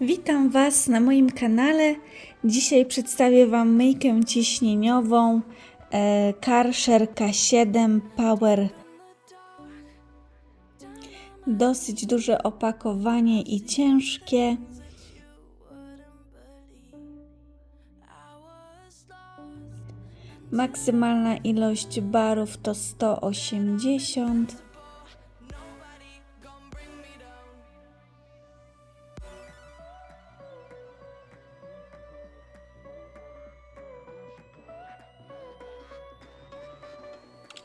Witam Was na moim kanale. Dzisiaj przedstawię Wam myjkę ciśnieniową e, Karcher K7 Power. Dosyć duże opakowanie i ciężkie. Maksymalna ilość barów to 180.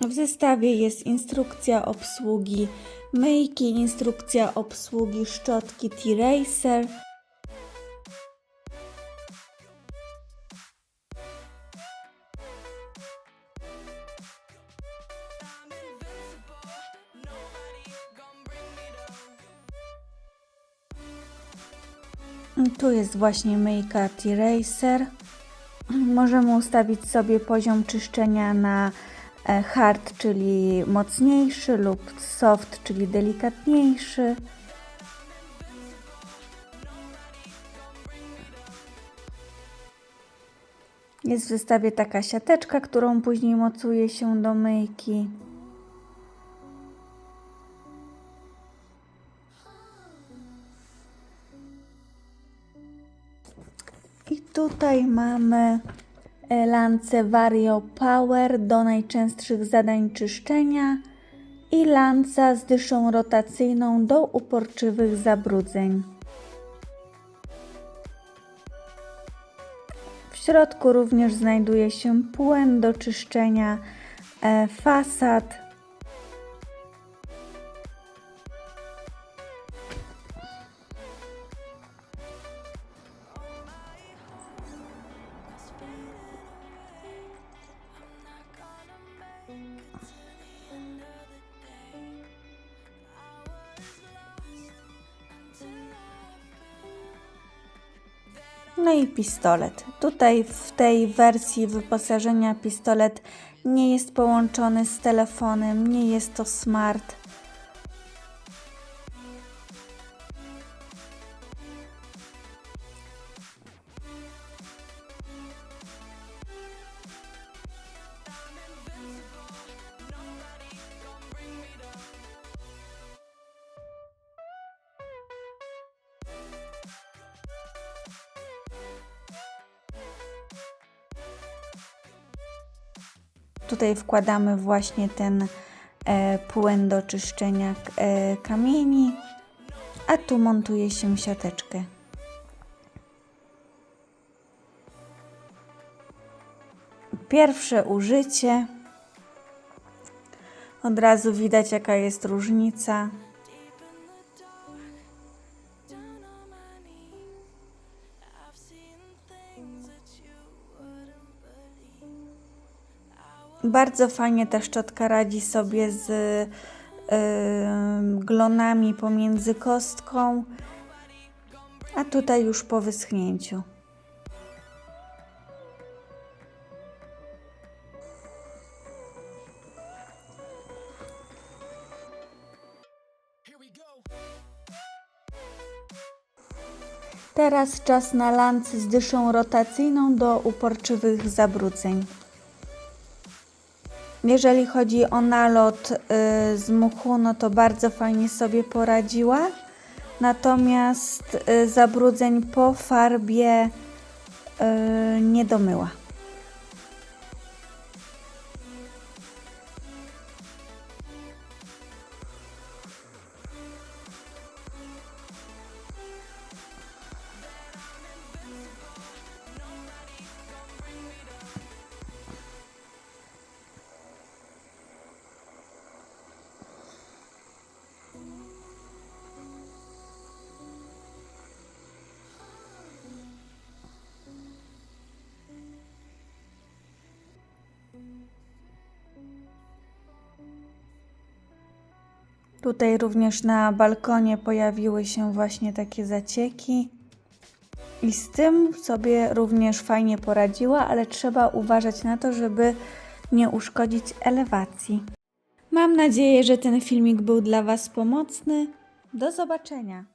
W zestawie jest instrukcja obsługi myjki, instrukcja obsługi szczotki T-Racer. Tu jest właśnie myjka T-Racer. Możemy ustawić sobie poziom czyszczenia na hard, czyli mocniejszy, lub soft, czyli delikatniejszy. Jest w zestawie taka siateczka, którą później mocuje się do myjki. I tutaj mamy e, lance Vario Power do najczęstszych zadań czyszczenia i lanca z dyszą rotacyjną do uporczywych zabrudzeń. W środku również znajduje się płyn do czyszczenia e, fasad. No i pistolet. Tutaj w tej wersji wyposażenia pistolet nie jest połączony z telefonem, nie jest to smart. Tutaj wkładamy właśnie ten e, płyn do czyszczenia e, kamieni, a tu montuje się siateczkę. Pierwsze użycie. Od razu widać, jaka jest różnica. Bardzo fajnie ta szczotka radzi sobie z yy, glonami pomiędzy kostką, a tutaj już po wyschnięciu. Teraz czas na lance z dyszą rotacyjną do uporczywych zabrudzeń. Jeżeli chodzi o nalot y, z muchu, no to bardzo fajnie sobie poradziła. Natomiast y, zabrudzeń po farbie y, nie domyła. Tutaj również na balkonie pojawiły się właśnie takie zacieki. I z tym sobie również fajnie poradziła, ale trzeba uważać na to, żeby nie uszkodzić elewacji. Mam nadzieję, że ten filmik był dla Was pomocny. Do zobaczenia.